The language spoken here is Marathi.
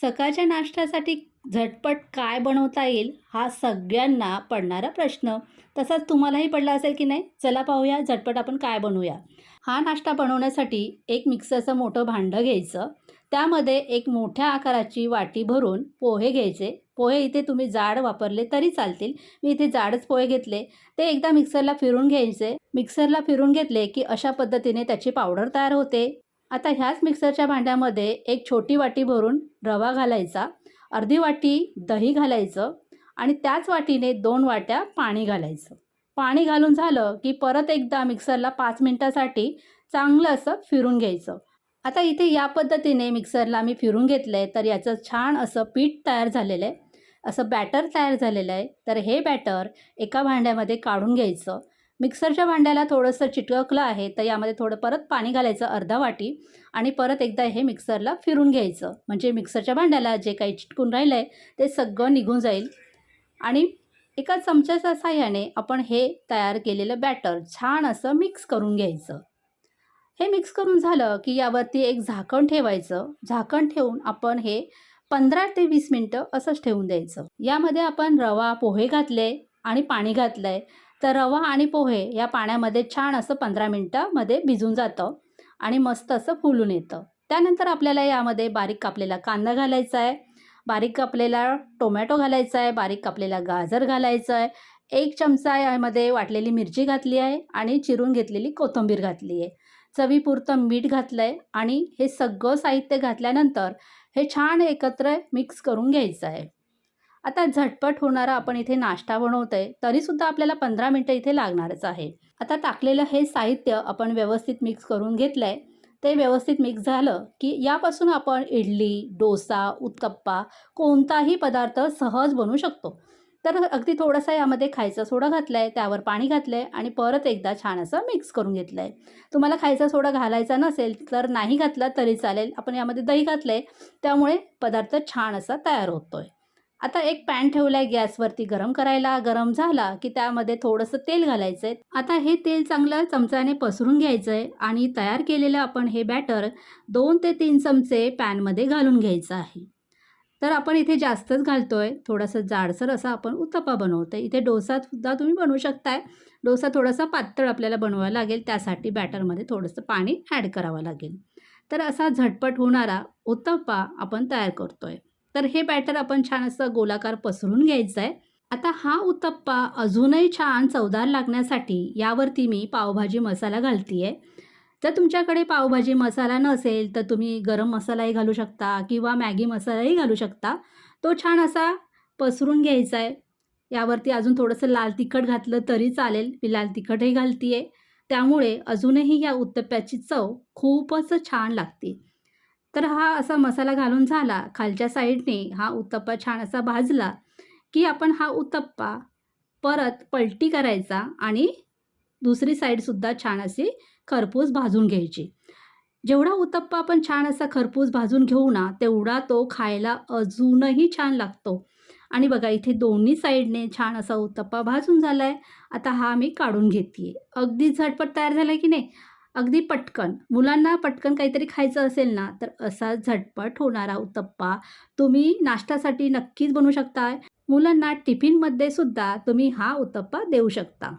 सकाळच्या नाश्त्यासाठी झटपट काय बनवता येईल हा सगळ्यांना पडणारा प्रश्न. तसाच तुम्हालाही पडला असेल की नाही? चला पाहूया झटपट आपण काय बनवूया. हा नाश्ता बनवण्यासाठी एक मिक्सरचं मोठं भांडं घ्यायचं. त्यामध्ये एक मोठ्या आकाराची वाटी भरून पोहे घ्यायचे. पोहे इथे तुम्ही जाड वापरले तरी चालतील. मी इथे जाडच पोहे घेतले. ते एकदा मिक्सरला फिरून घ्यायचे. मिक्सरला फिरून घेतले की अशा पद्धतीने त्याची पावडर तयार होते. आता ह्याच मिक्सरच्या भांड्यामध्ये एक छोटी वाटी भरून रवा घालायचा अर्धी वाटी दही घालायचं आणि त्याच वाटीने दोन वाट्या पाणी घालायचं. पाणी घालून झालं की परत एकदा मिक्सरला पाच मिनटासाठी चांगलं असं फिरून घ्यायचं. आता इथे या पद्धतीने मिक्सरला मी फिरून घेतलं आहे तर याचं छान असं पीठ तयार झालेलं आहे. असं बॅटर तयार झालेलं आहे. तर हे बॅटर एका भांड्यामध्ये काढून घ्यायचं. मिक्सरच्या भांड्याला थोडंसं चिटकलं आहे तर यामध्ये थोडं परत पाणी घालायचं अर्धा वाटी आणि परत एकदा हे मिक्सरला फिरून घ्यायचं. म्हणजे मिक्सरच्या भांड्याला जे काही चिटकून राहिलं आहे ते सगळं निघून जाईल. आणि एका चमच्याच्या साह्याने आपण हे तयार केलेलं बॅटर छान असं मिक्स करून घ्यायचं. हे मिक्स करून झालं की यावरती एक झाकण ठेवायचं. झाकण ठेवून आपण हे पंधरा ते वीस मिनटं असंच ठेवून द्यायचं. यामध्ये आपण रवा पोहे घातले आणि पाणी घातलं आहे तर रवा आणि पोहे या पाण्यामध्ये छान असं पंधरा मिनटामध्ये भिजून जातं आणि मस्त असं फुलून येतं. त्यानंतर आपल्याला यामध्ये बारीक कापलेला कांदा घालायचा आहे बारीक कापलेला टोमॅटो घालायचा आहे बारीक कापलेला गाजर घालायचं आहे एक चमचा यामध्ये वाटलेली मिरची घातली आहे आणि चिरून घेतलेली कोथिंबीर घातली आहे. चवीपुरतं मीठ घातलं आहे आणि हे सगळं साहित्य घातल्यानंतर हे छान एकत्र मिक्स करून घ्यायचं आहे. आता झटपट होणारा आपण इथे नाश्ता बनवतो आहे तरीसुद्धा आपल्याला पंधरा मिनटं इथे लागणारच आहे. आता टाकलेलं हे साहित्य आपण व्यवस्थित मिक्स करून घेतलं आहे ते व्यवस्थित मिक्स झालं की यापासून आपण इडली डोसा उत्तप्पा कोणताही पदार्थ सहज बनवू शकतो. तर अगदी थोडासा यामध्ये खायचा सोडा घातला आहे त्यावर पाणी घातलं आहे आणि परत एकदा छान असं मिक्स करून घेतलं आहे तुम्हाला खायचा सोडा घालायचा नसेल तर नाही घातला तरी चालेल. आपण यामध्ये दही घातलं आहे त्यामुळे पदार्थ छान असा तयार होतो आहे आता एक पॅन ठेवला आहे गॅसवरती गरम करायला गरम झाला की त्यामध्ये थोडंसं तेल घालायचं आहे आता हे तेल चांगलं चमच्याने पसरून घ्यायचं आहे आणि तयार केलेलं आपण हे बॅटर दोन ते तीन चमचे पॅनमध्ये घालून घ्यायचं आहे. तर आपण इथे जास्तच घालतो आहे थोडंसं जाडसर असा आपण उत्तप्पा बनवतो आहे इथे डोसासुद्धा तुम्ही बनवू शकताय. डोसा थोडासा पातळ आपल्याला बनवावा लागेल. त्यासाठी बॅटरमध्ये थोडंसं पाणी ॲड करावं लागेल. तर असा झटपट होणारा उत्तप्पा आपण तयार करतो आहे तर हे बॅटर आपण छान असं गोलाकार पसरून घ्यायचं आहे आता हा उत्तप्पा अजूनही छान चवदार लागण्यासाठी यावरती मी पावभाजी मसाला घालते आहे जर तुमच्याकडे पावभाजी मसाला नसेल तर तुम्ही गरम मसालाही घालू शकता किंवा मॅगी मसालाही घालू शकता. तो छान असा पसरून घ्यायचा आहे यावरती अजून थोडंसं लाल तिखट घातलं तरी चालेल. मी लाल तिखटही घालते आहे त्यामुळे अजूनही या उत्तप्प्याची चव खूपच छान लागते. तर हा असा मसाला घालून झाला खालच्या साईडने हा उत्तप्पा छान असा भाजला की आपण हा उत्तप्पा परत पलटी करायचा आणि दुसरी साईडसुद्धा छान अशी खरपूस भाजून घ्यायची. जेवढा उत्तप्पा आपण छान असा खरपूस भाजून घेऊ ना तेवढा तो खायला अजूनही छान लागतो. आणि बघा इथे दोन्ही साईडने छान असा उत्तप्पा भाजून झाला आहे आता हा मी काढून घेते अगदी झटपट तयार झाला की नाही? अगदी पटकन. मुलांना पटकन काहीतरी खायचं असेल ना तर असा झटपट होणारा उत्तप्पा तुम्ही नाश्त्यासाठी नक्कीच बनवू शकता मुलांना टिफिनमध्ये सुद्धा तुम्ही हा उत्तप्पा देऊ शकता.